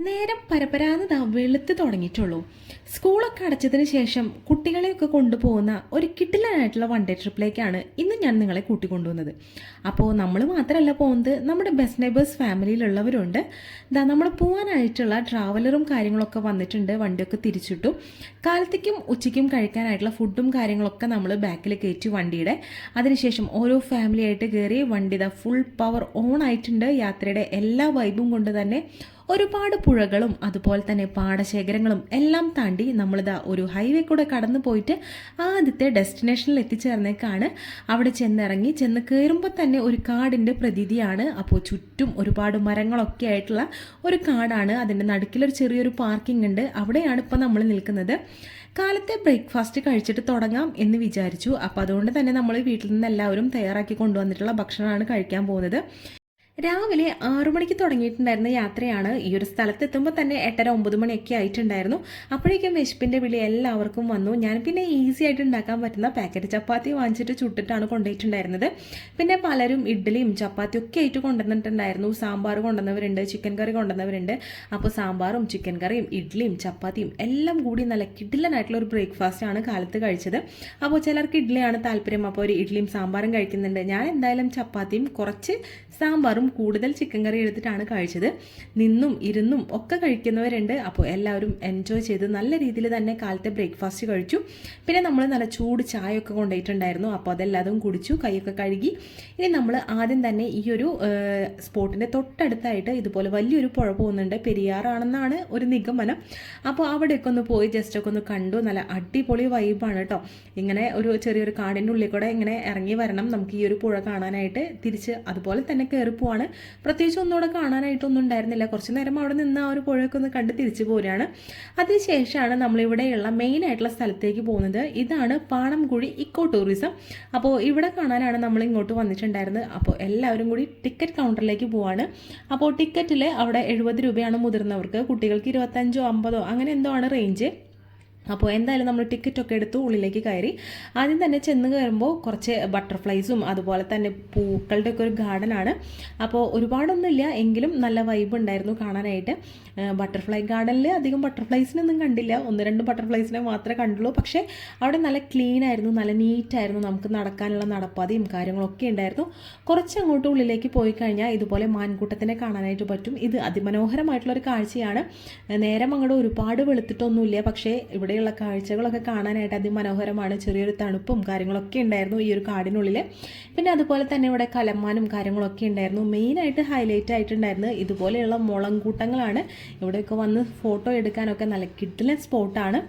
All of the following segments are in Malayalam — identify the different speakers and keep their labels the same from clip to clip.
Speaker 1: നേരം പരപരാന്ന് വെളുത്ത് തുടങ്ങിയിട്ടുള്ളൂ. സ്കൂളൊക്കെ അടച്ചതിന് ശേഷം കുട്ടികളെയൊക്കെ കൊണ്ടുപോകുന്ന ഒരു കിട്ടിലനായിട്ടുള്ള വൺ ഡേ ട്രിപ്പിലേക്കാണ് ഇന്ന് ഞാൻ നിങ്ങളെ കൂട്ടിക്കൊണ്ടുവന്നത്. അപ്പോൾ നമ്മൾ മാത്രമല്ല പോകുന്നത് നമ്മുടെ ബെസ്റ്റ് നെയ്ബേഴ്സ് ഫാമിലിയിലുള്ളവരുണ്ട് ഇതാ നമ്മൾ പോകാനായിട്ടുള്ള ട്രാവലറും കാര്യങ്ങളൊക്കെ വന്നിട്ടുണ്ട് വണ്ടിയൊക്കെ തിരിച്ചിട്ടു. കാലത്തേക്കും ഉച്ചയ്ക്കും കഴിക്കാനായിട്ടുള്ള ഫുഡും കാര്യങ്ങളൊക്കെ നമ്മൾ ബാക്കിൽ കയറ്റി വണ്ടിയുടെ. അതിനുശേഷം ഓരോ ഫാമിലിയായിട്ട് കയറി വണ്ടി ഇതാ ഫുൾ പവർ ഓൺ ആയിട്ടുണ്ട്. യാത്രയുടെ എല്ലാ വൈബും കൊണ്ട് തന്നെ ഒരുപാട് പുഴകളും അതുപോലെ തന്നെ പാടശേഖരങ്ങളും എല്ലാം താണ്ടി നമ്മളിതാ ഒരു ഹൈവേ കൂടെ കടന്നു പോയിട്ട് ആദ്യത്തെ ഡെസ്റ്റിനേഷനിൽ എത്തിച്ചേർന്നേക്കാണ്. അവിടെ ചെന്നിറങ്ങി ചെന്ന് കയറുമ്പോൾ തന്നെ ഒരു കാടിന്റെ പ്രതീതിയാണ്. അപ്പോൾ ചുറ്റും ഒരുപാട് മരങ്ങളൊക്കെ ആയിട്ടുള്ള ഒരു കാടാണ്. അതിന്റെ നടുക്കിലൊരു ചെറിയൊരു പാർക്കിംഗ് ഉണ്ട്. അവിടെയാണ് ഇപ്പോൾ നമ്മൾ നിൽക്കുന്നത്. കാലത്തെ ബ്രേക്ക്ഫാസ്റ്റ് കഴിച്ചിട്ട് തുടങ്ങാം എന്ന് വിചാരിച്ചു. അപ്പോൾ അതുകൊണ്ട് തന്നെ നമ്മൾ വീട്ടിൽ നിന്ന് എല്ലാവരും തയ്യാറാക്കി കൊണ്ടുവന്നിട്ടുള്ള ഭക്ഷണമാണ് കഴിക്കാൻ പോകുന്നത്. രാവിലെ ആറു മണിക്ക് തുടങ്ങിയിട്ടുണ്ടായിരുന്ന യാത്രയാണ് ഈ ഒരു സ്ഥലത്തെത്തുമ്പോൾ തന്നെ എട്ടര ഒമ്പത് മണിയൊക്കെ ആയിട്ടുണ്ടായിരുന്നു. അപ്പോഴേക്കും വിശപ്പിന്റെ വിളി എല്ലാവർക്കും വന്നു. ഞാൻ പിന്നെ ഈസി ആയിട്ട് ഉണ്ടാക്കാൻ പറ്റുന്ന പാക്കറ്റ് ചപ്പാത്തി വാങ്ങിച്ചിട്ട് ചുട്ടിട്ടാണ് കൊണ്ടുപോയിട്ടുണ്ടായിരുന്നത്. പിന്നെ പലരും ഇഡ്ഡലിയും ചപ്പാത്തിയും ഒക്കെ ആയിട്ട് കൊണ്ടുവന്നിട്ടുണ്ടായിരുന്നു. സാമ്പാർ കൊണ്ടുവന്നവരുണ്ട് ചിക്കൻ കറി കൊണ്ടുവന്നവരുണ്ട്. അപ്പോൾ സാമ്പാറും ചിക്കൻ കറിയും ഇഡ്ഡലിയും ചപ്പാത്തിയും എല്ലാം കൂടി നല്ല കിഡിലനായിട്ടുള്ള ഒരു ബ്രേക്ക്ഫാസ്റ്റ് ആണ് കാലത്ത് കഴിച്ചത്. അപ്പോൾ ചിലർക്ക് ഇഡ്ഡലിയാണ് താല്പര്യം. അപ്പോൾ ഒരു ഇഡ്ഡലിയും സാമ്പാറും കഴിക്കുന്നുണ്ട്. ഞാൻ എന്തായാലും ചപ്പാത്തിയും കുറച്ച് സാമ്പാറും കൂടുതൽ ചിക്കൻ കറി എടുത്തിട്ടാണ് കഴിച്ചത്. നിന്നും ഇരുന്നും ഒക്കെ കഴിക്കുന്നവരുണ്ട്. അപ്പോൾ എല്ലാവരും എൻജോയ് ചെയ്ത് നല്ല രീതിയിൽ തന്നെ കാലത്തെ ബ്രേക്ക്ഫാസ്റ്റ് കഴിച്ചു. പിന്നെ നമ്മൾ നല്ല ചൂട് ചായ ഒക്കെ കൊണ്ടുപോയിട്ടുണ്ടായിരുന്നു. അപ്പോൾ അതെല്ലാതും കുടിച്ചു കൈയൊക്കെ കഴുകി. ഇനി നമ്മൾ ആദ്യം തന്നെ ഈ ഒരു സ്പോട്ടിന്റെ തൊട്ടടുത്തായിട്ട് ഇതുപോലെ വലിയൊരു പുഴ പോകുന്നുണ്ട്. പെരിയാറാണെന്നാണ് ഒരു നിഗമനം. അപ്പോൾ അവിടെയൊക്കെ ഒന്ന് പോയി ജസ്റ്റ് ഒക്കെ ഒന്ന് കണ്ടു. നല്ല അടിപൊളി വൈബാണ് കേട്ടോ. ഇങ്ങനെ ഒരു ചെറിയൊരു കാടിന്റെ ഉള്ളിൽ കൂടെ ഇങ്ങനെ ഇറങ്ങി വരണം. നമുക്ക് ഈ ഒരു പുഴ കാണാനായിട്ട് തിരിച്ച് അതുപോലെ തന്നെ കയറി പോവാണ് പ്രത്യേകിച്ച് ഒന്നുകൂടെ കാണാനായിട്ടൊന്നും ഉണ്ടായിരുന്നില്ല. കുറച്ച് നേരം അവിടെ നിന്ന് ആ ഒരു പുഴയൊക്കെ ഒന്ന് കണ്ട് തിരിച്ചു പോരുകയാണ്. അതിനുശേഷമാണ് നമ്മളിവിടെയുള്ള മെയിൻ ആയിട്ടുള്ള സ്ഥലത്തേക്ക് പോകുന്നത്. ഇതാണ് പാണംകുഴി ഇക്കോ ടൂറിസം അപ്പോൾ ഇവിടെ കാണാനാണ് നമ്മൾ ഇങ്ങോട്ട് വന്നിട്ടുണ്ടായിരുന്നത്. അപ്പോൾ എല്ലാവരും കൂടി ടിക്കറ്റ് കൗണ്ടറിലേക്ക് പോവാണ്. അപ്പോൾ ടിക്കറ്റിൽ അവിടെ എഴുപത് രൂപയാണ് മുതിർന്നവർക്ക്. കുട്ടികൾക്ക് ഇരുപത്തഞ്ചോ അമ്പതോ അങ്ങനെ എന്തോ ആണ് റേഞ്ച് അപ്പോൾ എന്തായാലും നമ്മൾ ടിക്കറ്റൊക്കെ എടുത്ത് ഉള്ളിലേക്ക് കയറി. ആദ്യം തന്നെ ചെന്ന് കയറുമ്പോൾ കുറച്ച് ബട്ടർഫ്ലൈസും അതുപോലെ തന്നെ പൂക്കളുടെ ഒക്കെ ഒരു ഗാർഡനാണ് അപ്പോൾ ഒരുപാടൊന്നുമില്ല എങ്കിലും നല്ല വൈബ് ഉണ്ടായിരുന്നു കാണാനായിട്ട്. ബട്ടർഫ്ലൈ ഗാർഡനിൽ അധികം ബട്ടർഫ്ലൈസിനൊന്നും കണ്ടില്ല. ഒന്ന് രണ്ട് ബട്ടർഫ്ലൈസിനെ മാത്രമേ കണ്ടുള്ളൂ. പക്ഷേ അവിടെ നല്ല ക്ലീൻ ആയിരുന്നു നല്ല നീറ്റായിരുന്നു നമുക്ക് നടക്കാനുള്ള നടപ്പാതയും കാര്യങ്ങളൊക്കെ ഉണ്ടായിരുന്നു. കുറച്ച് അങ്ങോട്ട് ഉള്ളിലേക്ക് പോയി കഴിഞ്ഞാൽ ഇതുപോലെ മാൻകൂട്ടത്തിനെ കാണാനായിട്ട് പറ്റും. ഇത് അതിമനോഹരമായിട്ടുള്ളൊരു കാഴ്ചയാണ്. നേരം അങ്ങോട്ട് ഒരുപാട് വെളുത്തിട്ടൊന്നുമില്ല. പക്ഷേ ഇവിടെ ഇവിടെയുള്ള കാഴ്ചകളൊക്കെ കാണാനായിട്ട് അതിമനോഹരമാണ്. ചെറിയൊരു തണുപ്പും കാര്യങ്ങളൊക്കെ ഉണ്ടായിരുന്നു ഈ ഒരു കാടിനുള്ളിൽ പിന്നെ അതുപോലെ തന്നെ ഇവിടെ കലമാനും കാര്യങ്ങളൊക്കെ ഉണ്ടായിരുന്നു. മെയിനായിട്ട് ഹൈലൈറ്റ് ആയിട്ടുണ്ടായിരുന്നു ഇതുപോലെയുള്ള മുളങ്കൂട്ടങ്ങളാണ്. ഇവിടെയൊക്കെ വന്ന് ഫോട്ടോ എടുക്കാനൊക്കെ നല്ല കിട്ടുന്ന സ്പോട്ടാണ്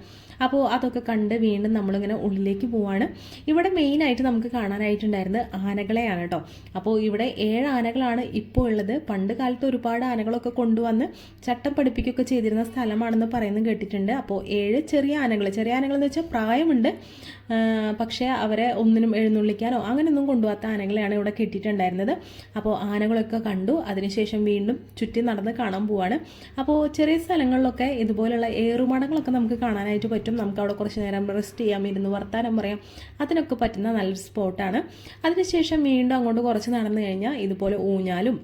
Speaker 1: അപ്പോൾ അതൊക്കെ കണ്ട് വീണ്ടും നമ്മളിങ്ങനെ ഉള്ളിലേക്ക് പോവാണ്. ഇവിടെ മെയിനായിട്ട് നമുക്ക് കാണാനായിട്ടുണ്ടായിരുന്നത് ആനകളെയാണ് കേട്ടോ അപ്പോൾ ഇവിടെ ഏഴ് ആനകളാണ് ഇപ്പോൾ ഉള്ളത്. പണ്ട് കാലത്ത് ഒരുപാട് ആനകളൊക്കെ കൊണ്ടുവന്ന് ചട്ടം പഠിപ്പിക്കുകയൊക്കെ ചെയ്തിരുന്ന സ്ഥലമാണെന്ന് പറയുന്നത് കേട്ടിട്ടുണ്ട്. അപ്പോൾ ഏഴ് ചെറിയ ആനകൾ ചെറിയ ആനകൾ എന്ന് വെച്ചാൽ പ്രായമുണ്ട് പക്ഷേ അവരെ ഒന്നിനും എഴുന്നള്ളിക്കാനോ അങ്ങനെയൊന്നും കൊണ്ടുപോകാത്ത ആനകളെയാണ് ഇവിടെ കെട്ടിയിട്ടുണ്ടായിരുന്നത്. അപ്പോൾ ആനകളൊക്കെ കണ്ടു. അതിനുശേഷം വീണ്ടും ചുറ്റി നടന്ന് കാണാൻ പോവാണ്. അപ്പോൾ ചെറിയ സ്ഥലങ്ങളിലൊക്കെ ഇതുപോലുള്ള ഏറുമടങ്ങളൊക്കെ നമുക്ക് കാണാനായിട്ട് പറ്റും. നമുക്ക് അവിടെ കുറച്ച് നേരം റെസ്റ്റ് ചെയ്യാം ഇരുന്ന് വർത്താനം പറയാം. അതിനൊക്കെ പറ്റുന്ന നല്ലൊരു സ്പോട്ടാണ് അതിനുശേഷം വീണ്ടും അങ്ങോട്ട് കുറച്ച് നടന്നു കഴിഞ്ഞാൽ ഇതുപോലെ ഊഞ്ഞാലും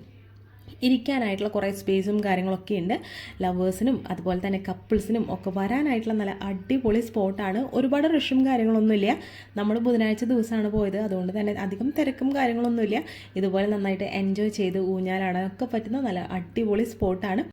Speaker 1: ഇരിക്കാനായിട്ടുള്ള കുറേ സ്പേസും കാര്യങ്ങളൊക്കെ ഉണ്ട്. ലവേഴ്സിനും അതുപോലെ തന്നെ കപ്പിൾസിനും ഒക്കെ വരാനായിട്ടുള്ള നല്ല അടിപൊളി സ്പോട്ടാണ് ഒരുപാട് റഷും കാര്യങ്ങളൊന്നുമില്ല നമ്മൾ ബുധനാഴ്ച ദിവസമാണ് പോയത്. അതുകൊണ്ട് തന്നെ അധികം തിരക്കും കാര്യങ്ങളൊന്നുമില്ല ഇതുപോലെ നന്നായിട്ട് എൻജോയ് ചെയ്ത് ഊഞ്ഞാലാടാനൊക്കെ പറ്റുന്ന നല്ല അടിപൊളി സ്പോട്ടാണ്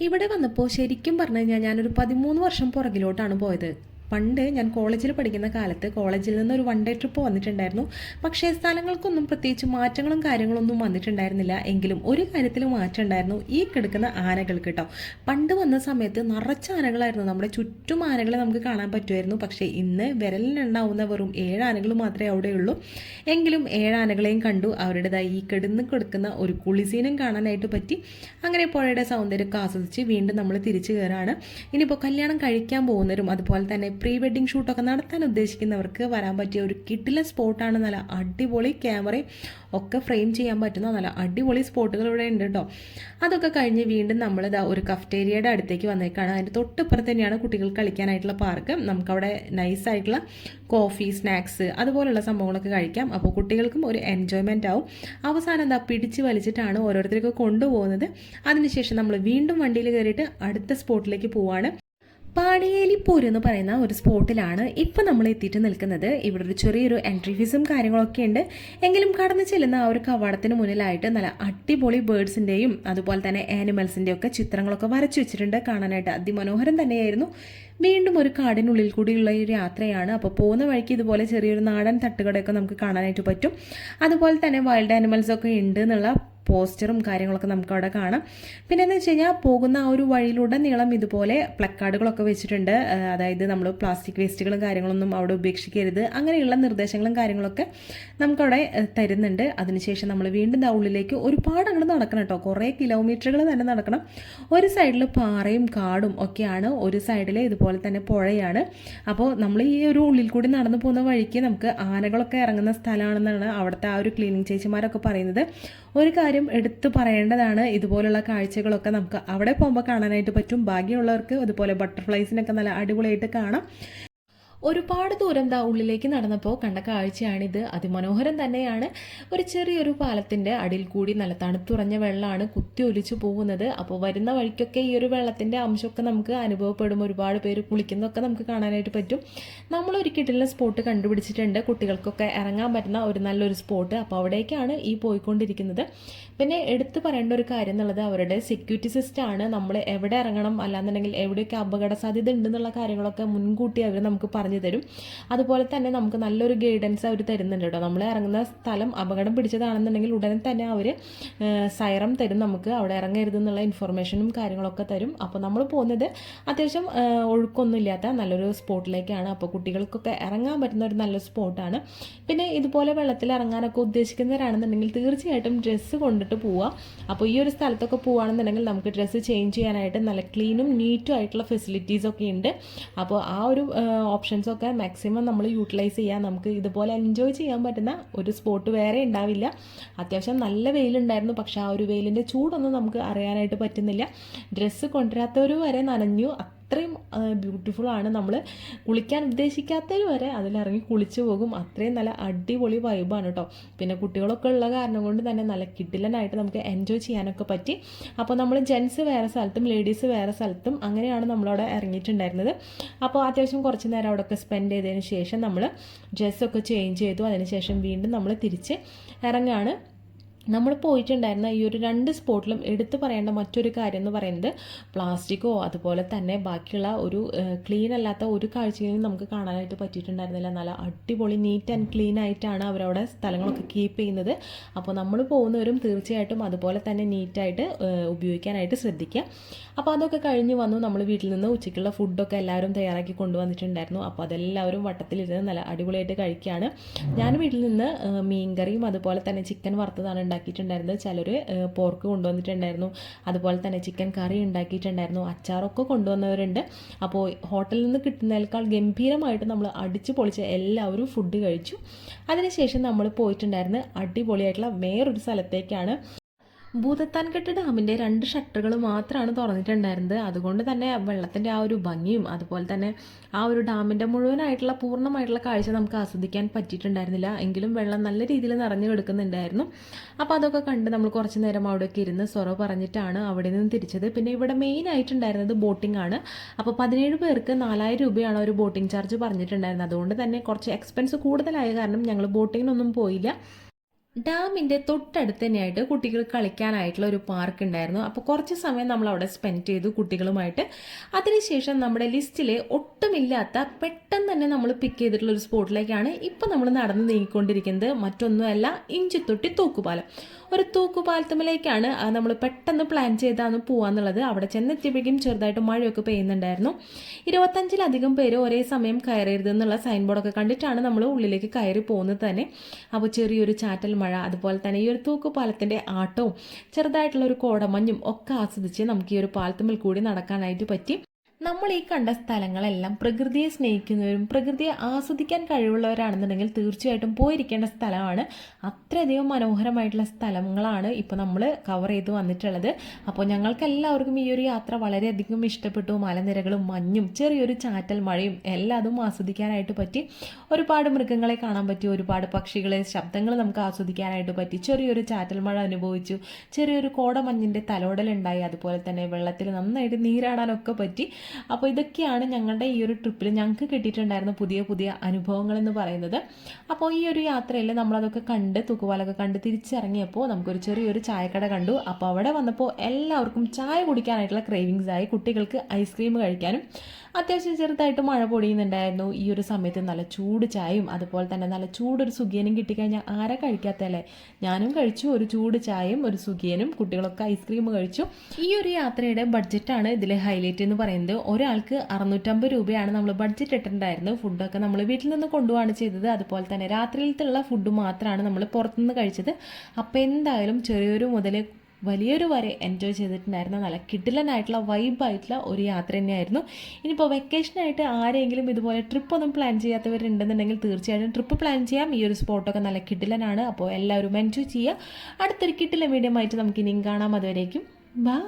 Speaker 1: ഇവിടെ വന്നപ്പോൾ ശരിക്കും പറഞ്ഞു കഴിഞ്ഞാൽ ഞാനൊരു പതിമൂന്ന് വർഷം പുറകിലോട്ടാണ് പോയത്. പണ്ട് ഞാൻ കോളേജിൽ പഠിക്കുന്ന കാലത്ത് കോളേജിൽ നിന്ന് ഒരു വൺ ഡേ ട്രിപ്പ് വന്നിട്ടുണ്ടായിരുന്നു. പക്ഷേ സ്ഥലങ്ങൾക്കൊന്നും പ്രത്യേകിച്ച് മാറ്റങ്ങളും കാര്യങ്ങളൊന്നും വന്നിട്ടുണ്ടായിരുന്നില്ല. എങ്കിലും ഒരു കാര്യത്തിൽ മാറ്റം ഉണ്ടായിരുന്നു. ഈ കിടക്കുന്ന ആനകൾ കേട്ടോ. പണ്ട് വന്ന സമയത്ത് നിറച്ച ആനകളായിരുന്നു. നമ്മുടെ ചുറ്റും ആനകളെ നമുക്ക് കാണാൻ പറ്റുമായിരുന്നു. പക്ഷേ ഇന്ന് വിരലിനുണ്ടാവുന്ന വെറും ഏഴ് മാത്രമേ അവിടെയുള്ളൂ എങ്കിലും ഏഴ് ആനകളെയും കണ്ടു. അവരുടേതായി ഈ കിടന്ന് കിടക്കുന്ന ഒരു കുളിസീനും കാണാനായിട്ട് പറ്റി. അങ്ങനെ പുഴയുടെ സൗന്ദര്യമൊക്കെ ആസ്വദിച്ച് വീണ്ടും നമ്മൾ തിരിച്ചു കയറാണ് ഇനിയിപ്പോൾ കല്യാണം കഴിക്കാൻ പോകുന്നവരും അതുപോലെ തന്നെ പ്രീ വെഡിങ് ഷൂട്ടൊക്കെ നടത്താൻ ഉദ്ദേശിക്കുന്നവർക്ക് വരാൻ പറ്റിയ ഒരു കിട്ടിലെ സ്പോട്ടാണ്. നല്ല അടിപൊളി ക്യാമറയും ഒക്കെ ഫ്രെയിം ചെയ്യാൻ പറ്റുന്ന നല്ല അടിപൊളി സ്പോട്ടുകൾ ഇവിടെ ഉണ്ട് കേട്ടോ. അതൊക്കെ കഴിഞ്ഞ് വീണ്ടും നമ്മൾ ഇതാ ഒരു കഫ്റ്റേരിയയുടെ അടുത്തേക്ക് വന്നേക്കാണ്. അതിന്റെ തൊട്ടിപ്പുറത്ത് തന്നെയാണ് കുട്ടികൾ കളിക്കാനായിട്ടുള്ള പാർക്ക്. നമുക്കവിടെ നൈസായിട്ടുള്ള കോഫി സ്നാക്സ് അതുപോലുള്ള സംഭവങ്ങളൊക്കെ കഴിക്കാം. അപ്പോൾ കുട്ടികൾക്കും ഒരു എൻജോയ്മെന്റ് ആവും. അവസാനം എന്താ പിടിച്ച് വലിച്ചിട്ടാണ് ഓരോരുത്തർക്ക് കൊണ്ടുപോകുന്നത്. അതിനുശേഷം നമ്മൾ വീണ്ടും വണ്ടിയിൽ കയറിയിട്ട് അടുത്ത സ്പോട്ടിലേക്ക് പോവാണ്. പാടിയേലിപ്പോര് എന്ന് പറയുന്ന ഒരു സ്പോട്ടിലാണ് ഇപ്പം നമ്മൾ എത്തിയിട്ട് നിൽക്കുന്നത്. ഇവിടെ ഒരു ചെറിയൊരു എൻട്രി ഫീസും കാര്യങ്ങളൊക്കെ ഉണ്ട്. എങ്കിലും കടന്നു ചെല്ലുന്ന ആ ഒരു കവാടത്തിന് മുന്നിലായിട്ട് നല്ല അടിപൊളി ബേഡ്സിന്റെയും അതുപോലെ തന്നെ ആനിമൽസിന്റെയും ഒക്കെ ചിത്രങ്ങളൊക്കെ വരച്ചു വെച്ചിട്ടുണ്ട്. കാണാനായിട്ട് അതിമനോഹരം തന്നെയായിരുന്നു. വീണ്ടും ഒരു കാടിനുള്ളിൽ കൂടിയുള്ള ഒരു യാത്രയാണ്. അപ്പോൾ പോകുന്ന വഴിക്ക് ഇതുപോലെ ചെറിയൊരു നാടൻ തട്ടുകടയൊക്കെ നമുക്ക് കാണാനായിട്ട് പറ്റും. അതുപോലെ തന്നെ വൈൽഡ് ആനിമൽസൊക്കെ ഉണ്ട് എന്നുള്ള പോസ്റ്ററും കാര്യങ്ങളൊക്കെ നമുക്ക് അവിടെ കാണാം. പിന്നെ എന്ന് വെച്ച് കഴിഞ്ഞാൽ പോകുന്ന ആ ഒരു വഴിയിലൂടെ നീളം ഇതുപോലെ പ്ലക്കാർഡുകളൊക്കെ വെച്ചിട്ടുണ്ട്. അതായത് നമ്മൾ പ്ലാസ്റ്റിക് വേസ്റ്റുകളും കാര്യങ്ങളൊന്നും അവിടെ ഉപേക്ഷിക്കരുത്. അങ്ങനെയുള്ള നിർദ്ദേശങ്ങളും കാര്യങ്ങളൊക്കെ നമുക്കവിടെ തരുന്നുണ്ട്. അതിനുശേഷം നമ്മൾ വീണ്ടും ആ ഉള്ളിലേക്ക് ഒരുപാട് അങ്ങോട്ട് നടക്കണം കേട്ടോ. കുറേ കിലോമീറ്ററുകൾ തന്നെ നടക്കണം. ഒരു സൈഡിൽ പാറയും കാടും ഒക്കെയാണ്. ഒരു സൈഡിൽ ഇതുപോലെ തന്നെ പുഴയാണ്. അപ്പോൾ നമ്മൾ ഈ ഒരു ഉള്ളിൽ കൂടി നടന്നു പോകുന്ന വഴിക്ക് നമുക്ക് ആനകളൊക്കെ ഇറങ്ങുന്ന സ്ഥലമാണെന്നാണ് അവിടുത്തെ ആ ഒരു ക്ലീനിങ് ചേച്ചിമാരൊക്കെ പറയുന്നത്. ഒരു കാര്യം എടുത്തു പറയേണ്ടതാണ്. ഇതുപോലുള്ള കാഴ്ചകളൊക്കെ നമുക്ക് അവിടെ പോകുമ്പോൾ കാണാനായിട്ട് പറ്റും. ഭാഗ്യമുള്ളവർക്ക് അതുപോലെ ബട്ടർഫ്ലൈസിനൊക്കെ നല്ല അടിപൊളിയായിട്ട് കാണാം. ഒരുപാട് ദൂരം ദാ ഉള്ളിലേക്ക് നടന്നപ്പോൾ കണ്ട കാഴ്ചയാണിത്. അതിമനോഹരം തന്നെയാണ്. ഒരു ചെറിയൊരു പാലത്തിന്റെ അടിയിൽ കൂടി നല്ല തണുത്തുറഞ്ഞ വെള്ളമാണ് കുത്തി ഒലിച്ചു പോകുന്നത്. അപ്പോൾ വരുന്ന വഴിക്കൊക്കെ ഈ ഒരു വെള്ളത്തിന്റെ അംശമൊക്കെ നമുക്ക് അനുഭവപ്പെടും. ഒരുപാട് പേര് കുളിക്കുന്നതൊക്കെ നമുക്ക് കാണാനായിട്ട് പറ്റും. നമ്മൾ ഒരു സ്പോട്ട് കണ്ടുപിടിച്ചിട്ടുണ്ട്. കുട്ടികൾക്കൊക്കെ ഇറങ്ങാൻ പറ്റുന്ന ഒരു നല്ലൊരു സ്പോട്ട്. അപ്പോൾ അവിടേക്കാണ് ഈ പോയിക്കൊണ്ടിരിക്കുന്നത്. പിന്നെ എടുത്തു പറയേണ്ട ഒരു കാര്യം എന്നുള്ളത് അവരുടെ സെക്യൂരിറ്റി സിസ്റ്റം ആണ്. നമ്മൾ എവിടെ ഇറങ്ങണം? അല്ലാന്നുണ്ടെങ്കിൽ എവിടെയൊക്കെ അപകട സാധ്യത ഉണ്ടെന്നുള്ള കാര്യങ്ങളൊക്കെ മുൻകൂട്ടി അവർ നമുക്ക് പറഞ്ഞു തരും. അതുപോലെ തന്നെ നമുക്ക് നല്ലൊരു ഗൈഡൻസ് അവർ തരുന്നുണ്ട് കേട്ടോ. നമ്മൾ ഇറങ്ങുന്ന സ്ഥലം അപകടം പിടിച്ചതാണെന്നുണ്ടെങ്കിൽ ഉടനെ തന്നെ അവർ സൈറം തരും നമുക്ക്. അവിടെ ഇറങ്ങരുതെന്നുള്ള ഇൻഫർമേഷനും കാര്യങ്ങളൊക്കെ തരും. അപ്പോൾ നമ്മൾ പോകുന്നത് അത്യാവശ്യം ഒഴുക്കൊന്നുമില്ലാത്ത നല്ലൊരു സ്പോട്ടിലേക്കാണ്. അപ്പോൾ കുട്ടികൾക്കൊക്കെ ഇറങ്ങാൻ പറ്റുന്ന ഒരു നല്ല സ്പോട്ടാണ്. പിന്നെ ഇതുപോലെ വെള്ളത്തിൽ ഇറങ്ങാനൊക്കെ ഉദ്ദേശിക്കുന്നവരാണെന്നുണ്ടെങ്കിൽ തീർച്ചയായിട്ടും ഡ്രസ്സ് കൊണ്ടിട്ട് പോവുക അപ്പോൾ ഈ ഒരു സ്ഥലത്തൊക്കെ പോവുകയാണെന്നുണ്ടെങ്കിൽ നമുക്ക് ഡ്രസ്സ് ചേഞ്ച് ചെയ്യാനായിട്ട് നല്ല ക്ലീനും നീറ്റും ആയിട്ടുള്ള ഫെസിലിറ്റീസൊക്കെ ഉണ്ട്. അപ്പോൾ ആ ഒരു ഓപ്ഷൻ ഓപ്ഷൻസൊക്കെ മാക്സിമം നമ്മൾ യൂട്ടിലൈസ് ചെയ്യാം നമുക്ക് ഇതുപോലെ എൻജോയ് ചെയ്യാൻ പറ്റുന്ന ഒരു സ്പോട്ട് വേറെ ഉണ്ടാവില്ല. അത്യാവശ്യം നല്ല വെയിലുണ്ടായിരുന്നു. പക്ഷേ ആ ഒരു വെയിലിന്റെ ചൂടൊന്നും നമുക്ക് അറിയാനായിട്ട് പറ്റുന്നില്ല. ഡ്രസ്സ് കൊണ്ടുവരാത്തവർ വരെ നനഞ്ഞു. അത്രയും ബ്യൂട്ടിഫുൾ ആണ് നമ്മൾ കുളിക്കാൻ ഉദ്ദേശിക്കാത്തവർ വരെ അതിലിറങ്ങി കുളിച്ചു പോകും. അത്രയും നല്ല അടിപൊളി വൈബാണ് കേട്ടോ പിന്നെ കുട്ടികളൊക്കെ ഉള്ള കാരണം കൊണ്ട് തന്നെ നല്ല കിട്ടിലനായിട്ട് നമുക്ക് എൻജോയ് ചെയ്യാനൊക്കെ പറ്റി. അപ്പോൾ നമ്മൾ ജെൻസ് വേറെ സ്ഥലത്തും ലേഡീസ് വേറെ സ്ഥലത്തും അങ്ങനെയാണ് നമ്മളവിടെ ഇറങ്ങിയിട്ടുണ്ടായിരുന്നത്. അപ്പോൾ അത്യാവശ്യം കുറച്ച് നേരം അവിടെയൊക്കെ സ്പെൻഡ് ചെയ്തതിന് ശേഷം നമ്മൾ ഡ്രസ്സൊക്കെ ചേഞ്ച് ചെയ്തു. അതിനുശേഷം വീണ്ടും നമ്മൾ തിരിച്ച് ഇറങ്ങുകയാണ് നമ്മൾ പോയിട്ടുണ്ടായിരുന്ന ഈ ഒരു രണ്ട് സ്പോട്ടിലും എടുത്തു പറയേണ്ട മറ്റൊരു കാര്യം എന്ന് പറയുന്നത് പ്ലാസ്റ്റിക്കോ അതുപോലെ തന്നെ ബാക്കിയുള്ള ഒരു ക്ലീൻ അല്ലാത്ത ഒരു കാഴ്ചയും നമുക്ക് കാണാനായിട്ട് പറ്റിയിട്ടുണ്ടായിരുന്നില്ല. നല്ല അടിപൊളി നീറ്റ് ആൻഡ് ക്ലീൻ ആയിട്ടാണ് അവരവിടെ സ്ഥലങ്ങളൊക്കെ കീപ്പ് ചെയ്യുന്നത്. അപ്പോൾ നമ്മൾ പോകുന്നവരും തീർച്ചയായിട്ടും അതുപോലെ തന്നെ നീറ്റായിട്ട് ഉപയോഗിക്കാനായിട്ട് ശ്രദ്ധിക്കുക. അപ്പോൾ അതൊക്കെ കഴിഞ്ഞ് വന്നു. നമ്മൾ വീട്ടിൽ നിന്ന് ഉച്ചയ്ക്കുള്ള ഫുഡൊക്കെ എല്ലാവരും തയ്യാറാക്കി കൊണ്ടുവന്നിട്ടുണ്ടായിരുന്നു. അപ്പോൾ അതെല്ലാവരും വട്ടത്തിലിരുന്ന് നല്ല അടിപൊളിയായിട്ട് കഴിക്കുകയാണ്. ഞാൻ വീട്ടിൽ നിന്ന് മീൻ കറിയും അതുപോലെ തന്നെ ചിക്കൻ വറുത്തതാണ് ഉണ്ടാക്കിയിട്ടുണ്ടായിരുന്നത് ചിലർ പോർക്ക് കൊണ്ടുവന്നിട്ടുണ്ടായിരുന്നു. അതുപോലെ തന്നെ ചിക്കൻ കറി ഉണ്ടാക്കിയിട്ടുണ്ടായിരുന്നു. അച്ചാറൊക്കെ കൊണ്ടുവന്നവരുണ്ട്. അപ്പോൾ ഹോട്ടലിൽ നിന്ന് കിട്ടുന്നതിനേക്കാൾ ഗംഭീരമായിട്ട് നമ്മൾ അടിച്ചു പൊളിച്ച് എല്ലാവരും ഫുഡ് കഴിച്ചു. അതിനുശേഷം നമ്മൾ പോയിട്ടുണ്ടായിരുന്നത് അടിപൊളിയായിട്ടുള്ള വേറൊരു സ്ഥലത്തേക്കാണ്. ഭൂതത്താൻകെട്ട് ഡാമിന്റെ രണ്ട് ഷട്ടറുകൾ മാത്രമാണ് തുറന്നിട്ടുണ്ടായിരുന്നത്. അതുകൊണ്ട് തന്നെ വെള്ളത്തിന്റെ ആ ഒരു ഭംഗിയും അതുപോലെ തന്നെ ആ ഒരു ഡാമിന്റെ മുഴുവനായിട്ടുള്ള പൂർണമായിട്ടുള്ള കാഴ്ച നമുക്ക് ആസ്വദിക്കാൻ പറ്റിയിട്ടുണ്ടായിരുന്നില്ല. എങ്കിലും വെള്ളം നല്ല രീതിയിൽ നിറഞ്ഞു കിടക്കുന്നുണ്ടായിരുന്നു. അപ്പോൾ അതൊക്കെ കണ്ട് നമ്മൾ കുറച്ച് നേരം അവിടെയൊക്കെ ഇരുന്ന് സൊറ പറഞ്ഞിട്ടാണ് അവിടെ നിന്ന് തിരിച്ചത്. പിന്നെ ഇവിടെ മെയിൻ ആയിട്ടുണ്ടായിരുന്നത് ബോട്ടിംഗ് ആണ്. അപ്പോൾ പതിനേഴ് പേർക്ക് നാലായിരം രൂപയാണ് ഒരു ബോട്ടിംഗ് ചാർജ് പറഞ്ഞിട്ടുണ്ടായിരുന്നത്. അതുകൊണ്ട് തന്നെ കുറച്ച് എക്സ്പെൻസ് കൂടുതലായ കാരണം ഞങ്ങൾ ബോട്ടിങ്ങിനൊന്നും പോയില്ല. ഡാമിന്റെ തൊട്ടടുത്ത് തന്നെയായിട്ട് കുട്ടികൾ കളിക്കാനായിട്ടുള്ള ഒരു പാർക്ക് ഉണ്ടായിരുന്നു. അപ്പോൾ കുറച്ച് സമയം നമ്മൾ അവിടെ സ്പെൻഡ് ചെയ്തു കുട്ടികളുമായിട്ട്. അതിനുശേഷം നമ്മുടെ ലിസ്റ്റിൽ ഒട്ടുമില്ലാത്ത പെട്ടെന്ന് തന്നെ നമ്മൾ പിക്ക് ചെയ്തിട്ടുള്ള ഒരു സ്പോട്ടിലേക്കാണ് ഇപ്പോൾ നമ്മൾ നടന്ന് നീങ്ങിക്കൊണ്ടിരിക്കുന്നത്. മറ്റൊന്നുമല്ല ഇഞ്ചിത്തൊട്ടി തൂക്കുപാലം. ഒരു തൂക്കുപാലത്തുമ്പിലേക്കാണ് നമ്മൾ പെട്ടെന്ന് പ്ലാൻ ചെയ്താണ് പോകാന്നുള്ളത് അവിടെ ചെന്നെത്തിയപ്പോഴേക്കും ചെറുതായിട്ട് മഴയൊക്കെ പെയ്യുന്നുണ്ടായിരുന്നു. ഇരുപത്തഞ്ചിലധികം പേര് ഒരേ സമയം കയറരുത് എന്നുള്ള സൈൻ ബോർഡൊക്കെ കണ്ടിട്ടാണ് നമ്മൾ ഉള്ളിലേക്ക് കയറി പോകുന്നത് തന്നെ. അപ്പോൾ ചെറിയൊരു ചാറ്റൽ മഴ അതുപോലെ തന്നെ ഈ ഒരു തൂക്കുപാലത്തിന്റെ ആട്ടവും ചെറുതായിട്ടുള്ള ഒരു കോടമഞ്ഞും ഒക്കെ ആസ്വദിച്ച് നമുക്ക് ഈ ഒരു പാലത്തുമ്പിൽ കൂടി നടക്കാനായിട്ട് പറ്റി. നമ്മൾ ഈ കണ്ട സ്ഥലങ്ങളെല്ലാം പ്രകൃതിയെ സ്നേഹിക്കുന്നവരും പ്രകൃതിയെ ആസ്വദിക്കാൻ കഴിവുള്ളവരാണെന്നുണ്ടെങ്കിൽ തീർച്ചയായിട്ടും പോയിരിക്കേണ്ട സ്ഥലമാണ്. അത്രയധികം മനോഹരമായിട്ടുള്ള സ്ഥലങ്ങളാണ് ഇപ്പോൾ നമ്മൾ കവർ ചെയ്ത് വന്നിട്ടുള്ളത്. അപ്പോൾ ഞങ്ങൾക്ക് എല്ലാവർക്കും ഈ ഒരു യാത്ര വളരെയധികം ഇഷ്ടപ്പെട്ടു. മലനിരകളും മഞ്ഞും ചെറിയൊരു ചാറ്റൽ മഴയും എല്ലാം എല്ലാതും ആസ്വദിക്കാനായിട്ട് പറ്റി. ഒരുപാട് മൃഗങ്ങളെ കാണാൻ പറ്റി ഒരുപാട് പക്ഷികളെ ശബ്ദങ്ങൾ നമുക്ക് ആസ്വദിക്കാനായിട്ട് പറ്റി. ചെറിയൊരു ചാറ്റൽ മഴ അനുഭവിച്ചു. ചെറിയൊരു കോടമഞ്ഞിന്റെ തലോടലുണ്ടായി. അതുപോലെ തന്നെ വെള്ളത്തിൽ നന്നായിട്ട് നീരാടാനൊക്കെ പറ്റി. അപ്പോൾ ഇതൊക്കെയാണ് ഞങ്ങളുടെ ഈ ഒരു ട്രിപ്പിൽ ഞങ്ങൾക്ക് കിട്ടിയിട്ടുണ്ടായിരുന്ന പുതിയ പുതിയ അനുഭവങ്ങൾ എന്ന് പറയുന്നത്. അപ്പോൾ ഈ ഒരു യാത്രയിൽ നമ്മളതൊക്കെ കണ്ട് തൂക്കുപാലൊക്കെ കണ്ട് തിരിച്ചിറങ്ങിയപ്പോൾ നമുക്കൊരു ചെറിയൊരു ചായക്കട കണ്ടു. അപ്പോൾ അവിടെ വന്നപ്പോൾ എല്ലാവർക്കും ചായ കുടിക്കാനായിട്ടുള്ള ക്രേവിങ്സ് ആയി. കുട്ടികൾക്ക് ഐസ്ക്രീം കഴിക്കാനും അത്യാവശ്യം ചെറുതായിട്ട് മഴ പൊടിയുന്നുണ്ടായിരുന്നു. ഈ ഒരു സമയത്ത് നല്ല ചൂട് ചായയും അതുപോലെ തന്നെ നല്ല ചൂടൊരു സുഖിയനും കിട്ടിക്കഴിഞ്ഞാൽ ആരാ കഴിക്കാത്തല്ലേ? ഞാനും കഴിച്ചു. ഒരു ചൂട് ചായയും ഒരു സുഖിയനും കുട്ടികളൊക്കെ ഐസ്ക്രീം കഴിച്ചു. ഈ ഒരു യാത്രയുടെ ബഡ്ജറ്റാണ് ഇതിലെ ഹൈലൈറ്റ് എന്ന് പറയുന്നത്. ഒരാൾക്ക് അറുന്നൂറ്റമ്പത് രൂപയാണ് നമ്മൾ ബഡ്ജറ്റ് ഇട്ടിട്ടുണ്ടായിരുന്നത്. ഫുഡൊക്കെ നമ്മൾ വീട്ടിൽ നിന്ന് കൊണ്ടുപോവാണ് ചെയ്തത്. അതുപോലെ തന്നെ രാത്രിയിലത്തുള്ള ഫുഡ് മാത്രമാണ് നമ്മൾ പുറത്തുനിന്ന് കഴിച്ചത്. അപ്പോൾ എന്തായാലും ചെറിയൊരു മുതൽ വലിയൊരു വരെ എൻജോയ് ചെയ്തിട്ടുണ്ടായിരുന്ന നല്ല കിഡിലനായിട്ടുള്ള വൈബായിട്ടുള്ള ഒരു യാത്ര തന്നെയായിരുന്നു. ഇനിയിപ്പോൾ വെക്കേഷനായിട്ട് ആരെങ്കിലും ഇതുപോലെ ട്രിപ്പ് ഒന്നും പ്ലാൻ ചെയ്യാത്തവരുണ്ടെന്നുണ്ടെങ്കിൽ തീർച്ചയായിട്ടും ട്രിപ്പ് പ്ലാൻ ചെയ്യാം. ഈ ഒരു സ്പോട്ടൊക്കെ നല്ല കിഡിലനാണ് അപ്പോൾ എല്ലാവരും എൻജോയ് ചെയ്യുക. അടുത്തൊരു കിഡിലൻ വീഡിയോ ആയിട്ട് നമുക്ക് ഇനിയും കാണാം. അതുവരേക്കും ബൈ